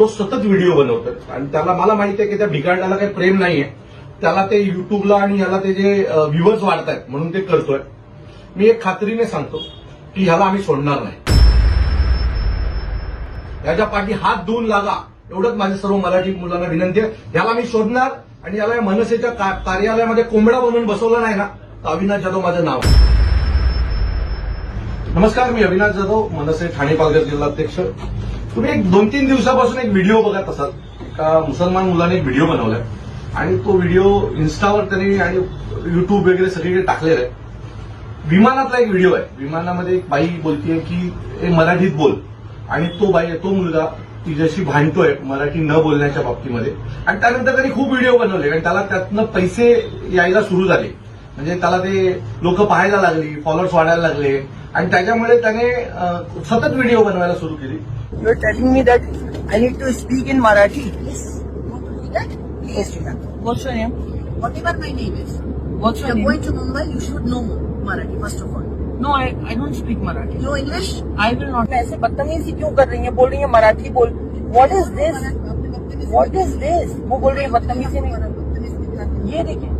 तो सतत व्हिडिओ बनवतोय आणि त्याला मला माहिती आहे की त्या भिकांडाला काही प्रेम नाहीये. त्याला ते युट्यूबला आणि याला ते जे व्ह्युअर्स वाढतायत म्हणून ते करतोय. मी एक खात्रीने सांगतो की ह्याला आम्ही सोडणार नाही. याच्या पाठी हात धुवून लागा एवढंच माझ्या सर्व मराठी मुलांना विनंती आहे. ह्याला मी शोधणार आणि याला या मनसेच्या कार्यालयामध्ये कोंबडा बनवून बसवलं नाही ना तर अविनाश जाधव माझं नाव. आहे. नमस्कार मी अविनाश जाधव मनसे ठाणे पालघर जिल्हाध्यक्ष. तुम्ही एक दोन तीन दिवसापासून एक व्हिडिओ बघत असाल. एका मुसलमान मुलाने एक व्हिडिओ बनवलाय. आणि तो व्हिडिओ इन्स्टावर त्यांनी आणि युट्यूब वगैरे सगळीकडे टाकलेला आहे. विमानातला एक व्हिडिओ आहे. विमानामध्ये एक बाई बोलतीये की मराठीत बोल. आणि तो बाई तो मुलगा तिच्याशी भांडतोय मराठी न बोलण्याच्या बाबतीमध्ये. आणि त्यानंतर त्यांनी खूप व्हिडिओ बनवले आणि त्याला त्यातनं पैसे यायला सुरू झाले. लोक पहाय लगे फॉलोअर्स वाड़ा लगे सतत वीडियो बनवा बदतमीजी क्यों कर रही है? बोल रही है मराठी बोल। What is this what is this वो बोल रही है बदतमीजी नहीं। ये देखिए।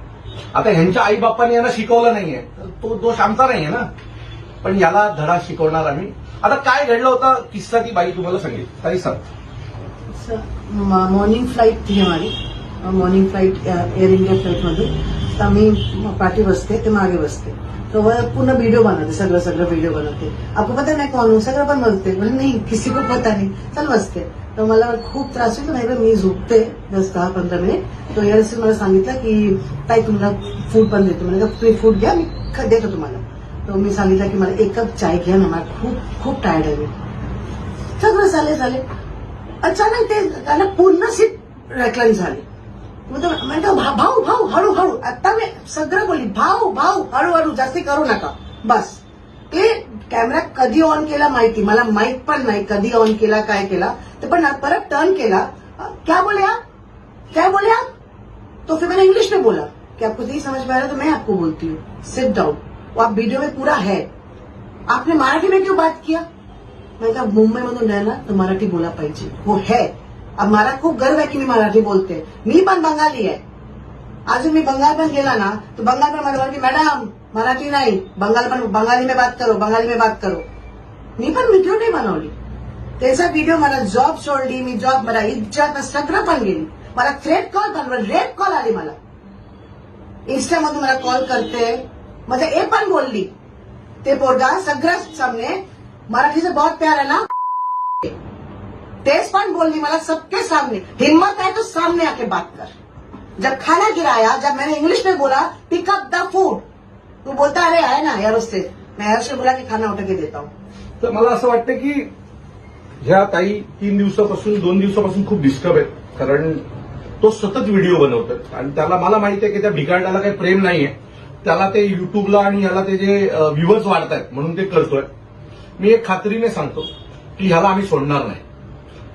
आता ह्यांच्या आई बापाने यांना शिकवलं नाहीये. तो दोष आमचा नाहीये ना. पण याला धडा शिकवणार आम्ही. आता काय घडलं होतं? किस्सा ती बाई तुम्हाला सांगेल. ताई सांग. मॉर्निंग फ्लाईट थी हमारी मॉर्निंग फ्लाईट एअर इंडिया फ्लाईटमधून तर आम्ही पाठी बसते ते मागे बसते. तो वह पूर्ण वीडियो बनाते सगळं सगळं वीडियो बनवते. आपको पता नाही कौन सगळं पण बोलते म्हणजे नाही किसी को पता नाही. चल बसते. तर मला खूप त्रास होईल नाही मी झोपते दस दहा पंधरा मिनिट. तो यावेळेस मला सांगितलं की ताई तुम्हाला फूड पण देतो. म्हणजे तुम्ही फूड घ्या मी देतो तुम्हाला. तर मी सांगितलं की मला एक कप चाय घ्या ना मला खूप खूप टायर्ड आहे मी. सगळं झाले झाले. अचानक ते त्याला पूर्ण सीट रेकलन झाली. म्हणतो भाऊ भाऊ हळूहळू आता मी सगळं बोलली भाऊ भाऊ हळूहळू जास्ती करू नका. बस. ते कॅमेरा कधी ऑन केला माहिती? मला माहीत पण नाही कधी ऑन केला काय केला. ते पण परत टर्न केला. क्या बोले आप? क्या बोले आप? तो फिर मैंने इंग्लिश में बोला कि आपको नहीं समझ में आ रहा तो मैं आपको बोलती हूँ। सिट डाउन वो आप वीडियो में पूरा है। आपने मराठी में क्यों बात किया? मैं कहा मुंबई मधून ना तर मराठी बोला पाहिजे. वो है. अब मला खूप गर्व आहे की मी मराठी बोलते। मी पण बंगाली आहे अजून मी बंगाल पण गेला ना तर बंगाल पण मला की मॅडम मराठी नाही, बंगाल पण बंगाली में बात करो, बंगाली में बात करो. मी पण व्हिडिओ नाही बनवली. त्याचा व्हिडिओ मला जॉब सोडली, मी जॉब मला इज़्ज़त सगळं पण गेली. मला थ्रेट कॉल पण रेप कॉल आली मला. इन्स्टामधून मला कॉल करते. म्हणजे ए पण बोलली. ते पोरगा सगळ्या सामने मराठी से बहुत प्यार है ना? तेज पण बोलनी मला सबके सामने. हिम्मत है तो सामने आके बात कर. जब खाना गिराया जब मैंने इंग्लिश में बोला पिक अप द फूड तू बोलता अरे आहे ना यार उससे. मैं एयर से बोला की खाना उठा के देता हूँ। तर मला असं वाटतं की ह्या ताई तीन दिवसापासून दोन दिवसापासून खूप डिस्टर्ब आहेत. कारण तो सतत व्हिडिओ बनवतात आणि त्याला मला माहिती आहे की त्या भिकाडाला काही प्रेम नाहीये. त्याला ते युट्यूबला आणि ह्याला ते जे व्ह्युअर्स वाढतायत म्हणून ते करतोय. मी एक खात्रीने सांगतो की ह्याला आम्ही सोडणार नाही.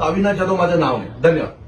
अविनाश जाधव माझं नाव आहे धन्यवाद.